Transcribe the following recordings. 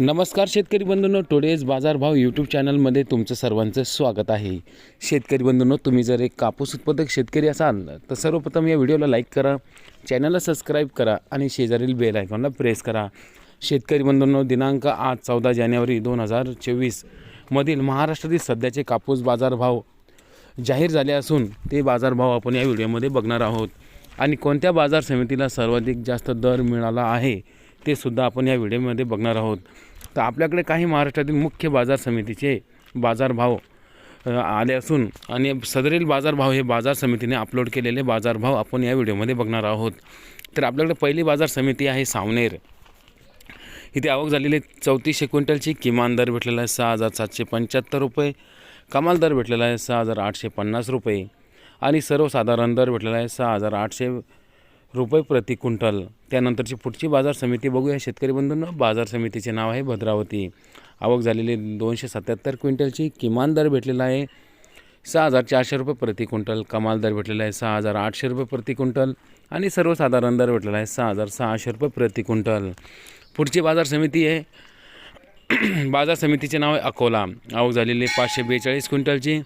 नमस्कार शेतकरी बंधूंनो टुडेज बाजारभाव यूट्यूब चॅनलमध्ये तुमचं सर्वांचं स्वागत आहे. शेतकरी बंधूंनो तुम्ही जर एक कापूस उत्पादक शेतकरी असाल तर सर्वप्रथम या व्हिडिओला लाईक करा चॅनलला सबस्क्राईब करा आणि शेजारील बेल आयकॉनला प्रेस करा. शेतकरी बंधूंनो दिनांक आज चौदा जानेवारी दोन हजार चोवीसमधील महाराष्ट्रातील सध्याचे कापूस बाजारभाव जाहीर झाले असून ते बाजारभाव आपण या व्हिडिओमध्ये बघणार आहोत. आणि कोणत्या बाजार समितीला सर्वाधिक जास्त दर मिळाला आहे? ते सुद्धा आपण या व्हिडिओमध्ये बघणार आहोत. तर आपल्याकडे काही महाराष्ट्रातील मुख्य बाजार समितीचे बाजारभाव आले असून आणि सदरील बाजारभाव हे बाजार समितीने अपलोड केलेले बाजारभाव आपण या व्हिडिओमध्ये बघणार आहोत. तर आपल्याकडे पहिली बाजार समिती आहे सावनेर. इथे आवक झालेली चौतीसशे क्विंटलची. किमान दर भेटलेला आहे सहा हजार सातशे पंच्याहत्तर रुपये. कमाल दर भेटलेला आहे सहा हजार आठशे पन्नास रुपये. आणि सर्वसाधारण दर भेटलेला आहे सहा हजार आठशे रुपये प्रति क्विंटल. त्यानंतरची पुढची बाजार समिती बघूया. शेतकरी बंधूंना बाजार समितीचे नाव आहे भद्रावती. आवक झालेली दोनशे सत्याहत्तर क्विंटलची किमान दर भेटलेला आहे. सहा हजार चारशे रुपये प्रति क्विंटल. कमाल दर भेटलेला आहे सहा हजार आठशे रुपये प्रति क्विंटल. आणि सर्वसाधारण दर भेटलेला आहे सहा हजार सहाशे रुपये प्रति क्विंटल. पुढची बाजार समिती आहे. बाजार समितीचे नाव आहे अकोला. आवक झालेली पाचशे बेचाळीस क्विंटलची.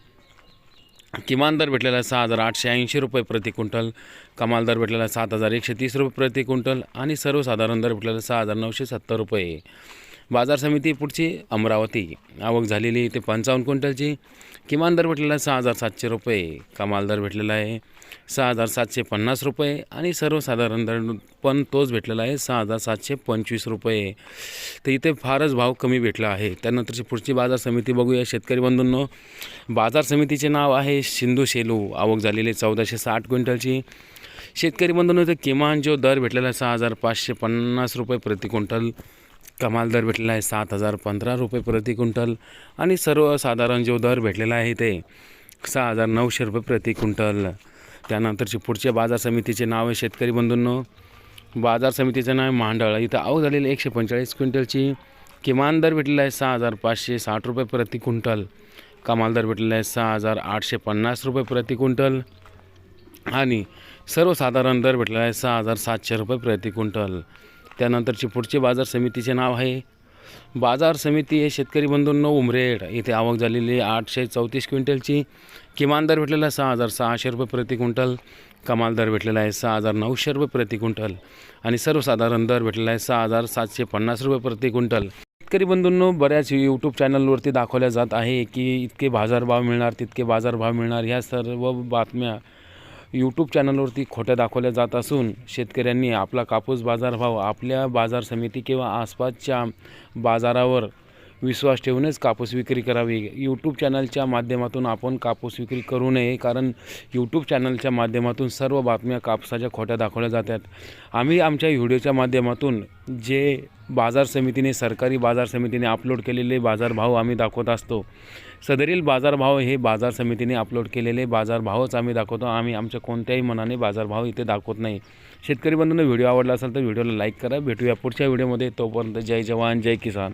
किमान दर भेटलेला आहे सहा हजार आठशे ऐंशी रुपये प्रति क्विंटल. कमाल दर भेटलेला आहे सात हजार एकशे तीस रुपये प्रति क्विंटल आणि सर्वसाधारण दर भेटलेला सहा हजार नऊशे सत्तर रुपये. बाजार समिती पुढची अमरावती. आवक झालेली ते पंचावन्न क्विंटलची. किमान दर भेटलेला आहे सहा हजार सातशे रुपये. कमाल दर भेटलेला आहे सहा हजार सातशे पन्नास रुपये आणि सर्वसाधारण दर पण तोच भेटलेला आहे सहा हजार सातशे पंचवीस रुपये. तर इथे फारच भाव कमी भेटला आहे. त्यानंतरची पुढची बाजार समिती बघूया. शेतकरी बंधूंनो बाजार समितीचे नाव आहे सिंधू शेलू. आवक झालेली चौदाशे साठ क्विंटलची. शेतकरी बंधूंनो इथे किमान जो दर भेटलेला आहे सहा हजार पाचशे पन्नास रुपये प्रति क्विंटल. कमाल दर भेटलेला आहे. सात हजार पंधरा रुपये प्रति क्विंटल आणि सर्वसाधारण जो दर भेटलेला आहे ते सहा हजार नऊशे रुपये प्रति क्विंटल. त्यानंतरची पुढच्या बाजार समितीचे नाव आहे शेतकरी बंधूंनो. बाजार समितीचं नाव आहे मांडळ. इथं आऊ झालेली एकशे पंचेचाळीस क्विंटलची. किमान दर भेटलेला आहे सहा हजार पाचशे साठ रुपये प्रति क्विंटल. कमाल दर भेटलेला आहे सहा हजार आठशे पन्नास रुपये प्रति क्विंटल. आणि सर्वसाधारण दर भेटलेला आहे सहा हजार सातशे रुपये प्रति क्विंटल. त्यानंतरची पुढची बाजार समितीचे नाव आहे. बाजार समिती हे शेतकरी बंधूंनो उमरेड. येथे आवक झालेली आहे आठशे चौतीस क्विंटलची. किमान दर भेटलेला आहे सहा हजार सहाशे रुपये प्रति क्विंटल. कमाल दर भेटलेला आहे सहा हजार नऊशे रुपये प्रति क्विंटल. आणि सर्वसाधारण दर भेटलेला आहे सहा हजार सातशे पन्नास रुपये प्रति क्विंटल. शेतकरी बंधूंनो बऱ्याच यूट्यूब चॅनलवरती दाखवल्या जात आहे की इतके बाजारभाव मिळणार तितके बाजारभाव मिळणार ह्या सर्व बातम्या यूट्यूब चॅनलवरती खोट्या दाखवल्या जात असून शेतकऱ्यांनी आपला कापूस बाजारभाव आपल्या बाजार समिती किंवा आसपासच्या बाजारावर विश्वास ठेवूनच कापूस विक्री करावी. यूट्यूब चॅनलच्या माध्यमातून आपण कापूस विक्री करू नये कारण यूट्यूब चॅनलच्या माध्यमातून सर्व बातम्या कापसाच्या खोट्या दाखवल्या जातात. आम्ही आमच्या व्हिडिओच्या माध्यमातून जे बाजार समितीने सरकारी बाजार समितीने अपलोड केलेले बाजारभाव आम्ही दाखवत असतो. सदरील बाजारभाव हे बाजार समितीने अपलोड केलेले बाजारभावच आम्ही दाखवतो. आम्ही आमच्या कोणत्याही मनाने बाजारभाव इथे दाखवत नाही. शेतकरी बंधूंना व्हिडिओ आवडला असेल तर व्हिडिओला लाईक करा. भेटूया पुढच्या व्हिडिओमध्ये तोपर्यंत जय जवान जय किसान.